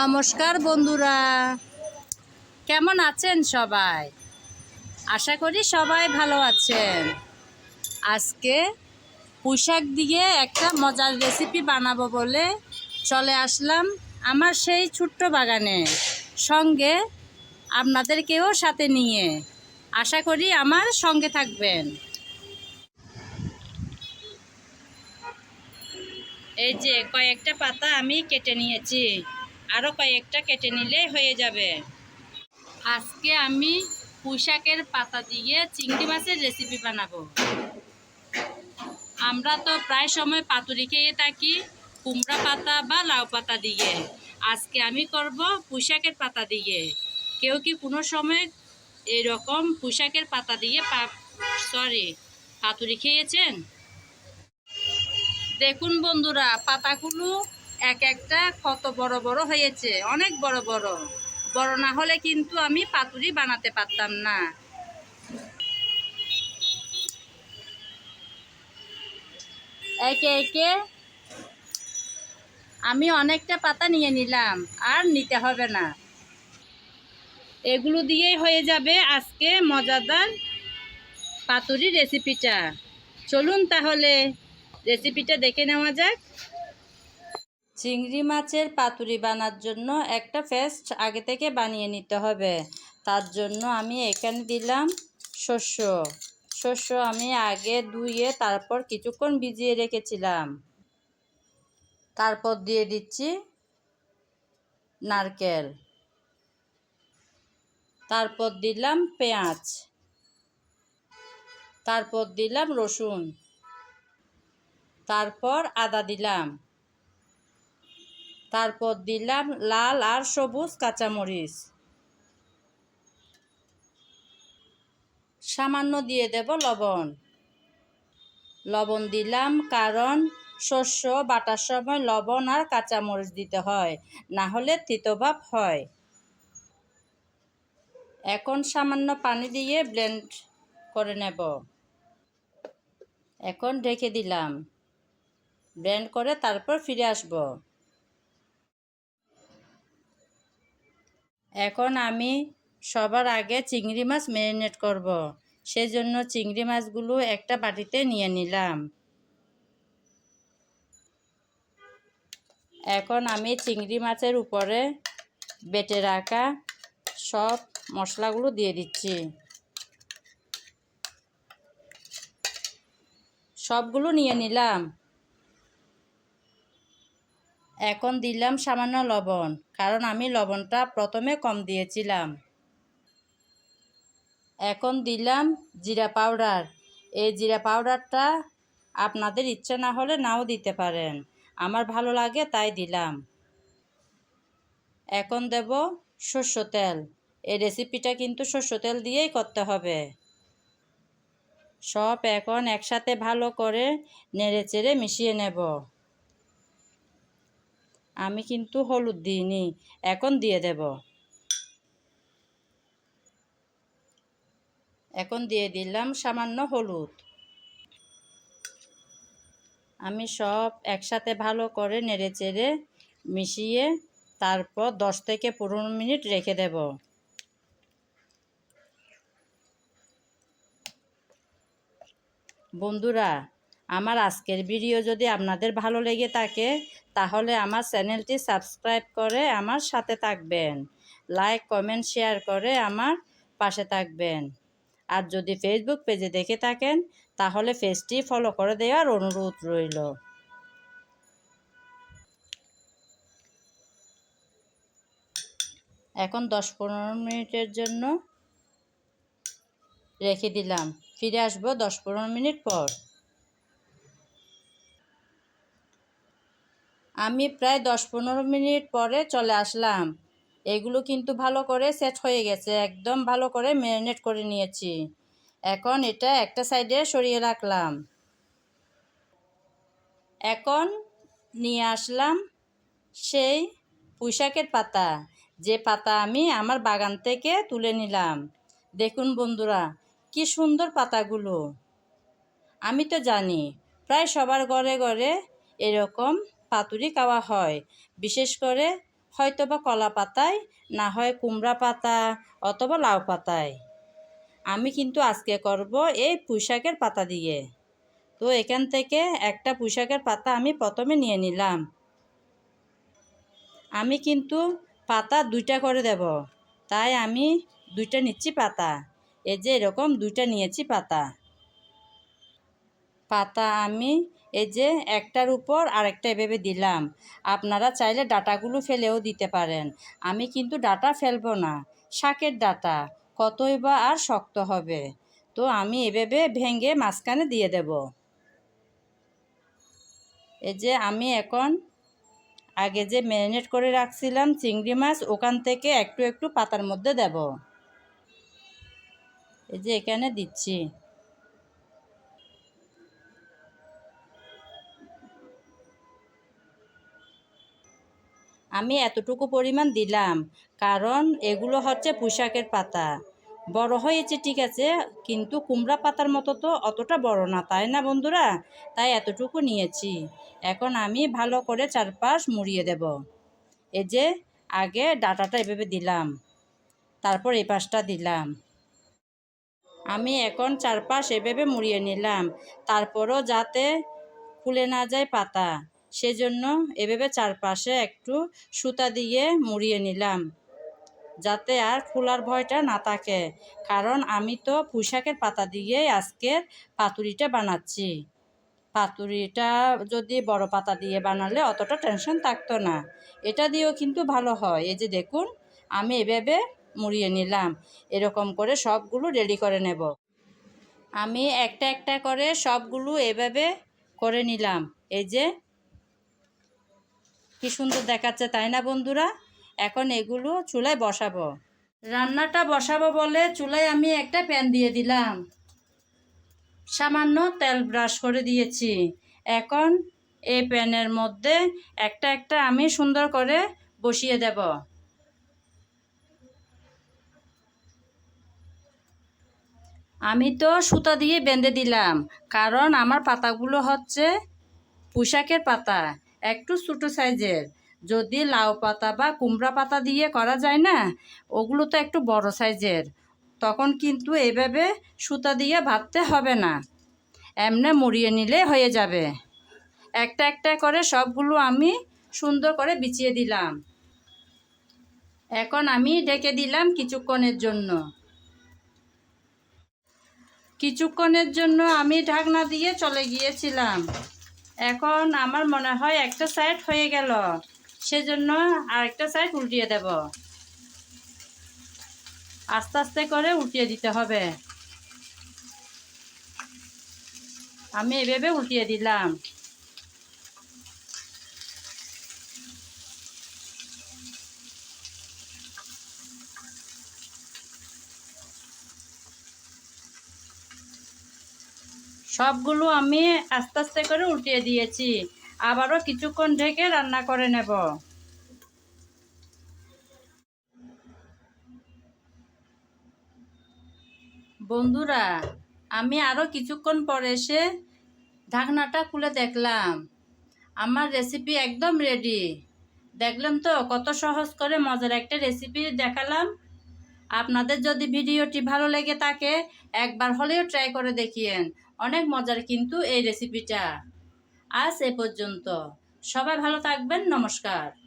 নমস্কার বন্ধুরা। কেমন আছেন সবাই? আশা করি সবাই ভালো আছেন। আজকে পোশাক দিয়ে একটা মজার রেসিপি বানাবো বলে চলে আসলাম আমার সেই ছোট্ট বাগানে। সঙ্গে আপনাদেরকেও সাথে নিয়ে। আশা করি আমার সঙ্গে থাকবেন। এই যে কয়েকটা পাতা আমি কেটে নিয়েছি। আরও কয়েকটা কেটে নিলে হয়ে যাবে। আজকে আমি পুঁইশাকের পাতা দিয়ে চিংড়ি মাছের রেসিপি বানাবো। আমরা তো প্রায় সময় পাতুরি খেয়ে থাকি, কুমড়া পাতা বা লাউ পাতা দিয়ে। আজকে আমি করব পুঁইশাকের পাতা দিয়ে। কেউ কি কোনো সময় এরকম পুঁইশাকের পাতা দিয়ে সরি পাতুরি খেয়েছেন? দেখুন বন্ধুরা, পাতাগুলো এক একটা কত বড় বড় হয়েছে, অনেক বড় বড়। বড় না হলে কিন্তু আমি পাতুরি বানাতে পারতাম না। একে একে আমি অনেকটা পাতা নিয়ে নিলাম, আর নিতে হবে না। এগুলো দিয়েই হয়ে যাবে আজকে মজাদার পাতুরি রেসিপিটা। চলুন তাহলে রেসিপিটা দেখে নেওয়া যাক। চিংড়ি মাছের পাতুরি বানার জন্য একটা পেস্ট আগে থেকে বানিয়ে নিতে হবে। তার জন্য আমি এখানে দিলাম শস্য। শস্য আমি আগে ধুয়ে তারপর কিছুক্ষণ ভিজিয়ে রেখেছিলাম। তারপর দিয়ে দিচ্ছি নারকেল। তারপর দিলাম পেঁয়াজ। তারপর দিলাম রসুন। তারপর আদা দিলাম। তারপর দিলাম লাল আর সবুজ কাঁচামরিচ। সামান্য দিয়ে দেব লবণ। লবণ দিলাম কারণ শস্য বাটার সময় লবণ আর কাঁচামরিচ দিতে হয়, না হলে তিতভাব হয়। এখন সামান্য পানি দিয়ে ব্লেন্ড করে নেব। এখন ঢেকে দিলাম। ব্লেন্ড করে তারপর ফিরে আসব। এখন আমি সবার আগে চিংড়ি মাছ ম্যারিনেট করব। সেজন্য চিংড়ি মাছগুলো একটা বাটিতে নিয়ে নিলাম। এখন আমি চিংড়ি মাছের উপরে বেটে রাখা সব মশলাগুলো দিয়ে দিচ্ছি। সবগুলো নিয়ে নিলাম। এখন দিলাম সামান্য লবণ, কারণ আমি লবণটা প্রথমে কম দিয়েছিলাম। এখন দিলাম জিরা পাউডার। এই জিরা পাউডারটা আপনাদের ইচ্ছে না হলে নাও দিতে পারেন, আমার ভালো লাগে তাই দিলাম। এখন দেব শস্য তেল, এই রেসিপিটা কিন্তু শস্য তেল দিয়েই করতে হবে। সব এখন একসাথে ভালো করে নেড়ে চেড়ে মিশিয়ে নেব। আমি কিন্তু হলুদ দিইনি, এখন দিয়ে দেব। এখন দিয়ে দিলাম সামান্য হলুদ। আমি সব একসাথে ভালো করে নেড়ে চেড়ে মিশিয়ে তারপর দশ থেকে পনেরো মিনিট রেখে দেব। বন্ধুরা আমার আজকের ভিডিও যদি আপনাদের ভালো লেগে থাকে, তাহলে আমার চ্যানেলটি সাবস্ক্রাইব করে আমার সাথে থাকবেন। লাইক, কমেন্ট, শেয়ার করে আমার পাশে থাকবেন। আর যদি ফেসবুক পেজে দেখে থাকেন, তাহলে পেজটি ফলো করে দেওয়ার অনুরোধ রইল। এখন দশ পনেরো মিনিটের জন্য রেখে দিলাম। ফিরে আসব দশ পনেরো মিনিট পর। আমি প্রায় দশ পনেরো মিনিট পরে চলে আসলাম। এগুলো কিন্তু ভালো করে সেট হয়ে গেছে, একদম ভালো করে ম্যারিনেট করে নিয়েছি। এখন এটা একটা সাইডে সরিয়ে রাখলাম। এখন নিয়ে আসলাম সেই পুঁইশাকের পাতা। যে পাতা আমি আমার বাগান থেকে তুলে নিলাম। দেখুন বন্ধুরা, কি সুন্দর পাতাগুলো। আমি তো জানি, প্রায় সবার ঘরে ঘরে এরকম পাতুরি খাওয়া হয়। বিশেষ করে হয়তো বা কলা পাতায়, না হয় কুমড়া পাতা অথবা লাউ পাতায়। আমি কিন্তু আজকে করব এই পুঁইশাকের পাতা দিয়ে। তো এখান থেকে একটা পুঁইশাকের পাতা আমি প্রথমে নিয়ে নিলাম। আমি কিন্তু পাতা দুইটা করে দেব। তাই আমি দুইটা নিচ্ছি পাতা। এই যে এরকম দুইটা নিয়েছি পাতা। পাতা আমি এই যে একটার উপর আরেকটা এভাবে দিলাম। আপনারা চাইলে ডাটাগুলো ফেলেও দিতে পারেন। আমি কিন্তু ডাটা ফেলব না, শাকের ডাটা। কতই বা আর শক্ত হবে। তো আমি এভাবে ভেঙে মাঝখানে দিয়ে দেব। এই যে আমি এখন আগে যে ম্যারিনেট করে রাখছিলাম চিংড়ি মাছ, ওখান থেকে একটু একটু পাতার মধ্যে দেব। এই যে এখানে দিচ্ছি। আমি এতটুকু পরিমাণ দিলাম, কারণ এগুলো হচ্ছে পুঁশাকের পাতা। বড় হয়েছে ঠিক আছে, কিন্তু কুমড়া পাতার মতো তো অতটা বড় না, তাই না বন্ধুরা? তাই এতটুকু নিয়েছি। এখন আমি ভালো করে চারপাশ মুড়িয়ে দেব। এই যে, আগে ডাটাটা এভাবে দিলাম, তারপর এই পাশটা দিলাম। আমি এখন চারপাশ এভাবে মুড়িয়ে নিলাম, তারপরও যাতে খুলে না যায় পাতা। সেজন্য এভাবে চারপাশে একটু সুতা দিয়ে মুড়িয়ে নিলাম, যাতে আর খোলার ভয়টা না থাকে। কারণ আমি তো পুঁশাকের পাতা দিয়ে আজকের পাতুরিটা বানাচ্ছি। পাতুরিটা যদি বড় পাতা দিয়ে বানালে অতটা টেনশন থাকতো না। এটা দিয়েও কিন্তু ভালো হয়। এই যে দেখুন, আমি এভাবে মুড়িয়ে নিলাম। এরকম করে সবগুলো রেডি করে নেব। আমি একটা একটা করে সবগুলো এভাবে করে নিলাম। এই যে কি সুন্দর দেখাচ্ছে, তাই না বন্ধুরা? এখন এগুলো চুলায় বসাবো। রান্নাটা বসাবো বলে চুলায় আমি একটা প্যান দিয়ে দিলাম। সামান্য তেল ব্রাশ করে দিয়েছি। এখন এই প্যানের মধ্যে একটা একটা আমি সুন্দর করে বসিয়ে দেব। আমি তো সুতা দিয়ে বেঁধে দিলাম, কারণ আমার পাতাগুলো হচ্ছে পোশাকের পাতা। একটু ছোটো সাইজের। যদি লাউ পাতা বা কুমড়া পাতা দিয়ে করা যায় না, ওগুলো তো একটু বড় সাইজের। তখন কিন্তু এভাবে সুতা দিয়ে ভাবতে হবে না। এমনি মুড়িয়ে নিলে হয়ে যাবে। একটা একটা করে সবগুলো আমি সুন্দর করে বিছিয়ে দিলাম। এখন আমি ডেকে দিলাম কিছুক্ষণের জন্য। কিছুক্ষণের জন্য আমি ঢাকনা দিয়ে চলে গিয়েছিলাম। এখন আমার মনে হয় একটা সাইড হয়ে গেল। সেজন্য আর একটা সাইড উল্টিয়ে দেব। আস্তে আস্তে করে উল্টিয়ে দিতে হবে। আমি এভাবে উল্টিয়ে দিলাম। সবগুলো আমি আস্তে আস্তে করে উল্টিয়ে দিয়েছি। আবারও কিছুক্ষণ ঢেকে রান্না করে নেব। বন্ধুরা, আমি আরও কিছুক্ষণ পরে এসে ঢাকনাটা খুলে দেখলাম। আমার রেসিপি একদম রেডি দেখলাম তো, কত সহজ করে মজার একটা রেসিপি দেখালাম। আপনাদের যদি ভিডিওটি ভালো লেগে থাকে, একবার হলেও ট্রাই করে দেখিয়েন। অনেক মজার কিন্তু এই রেসিপিটা আজ এ পর্যন্ত। সবাই ভালো থাকবেন নমস্কার।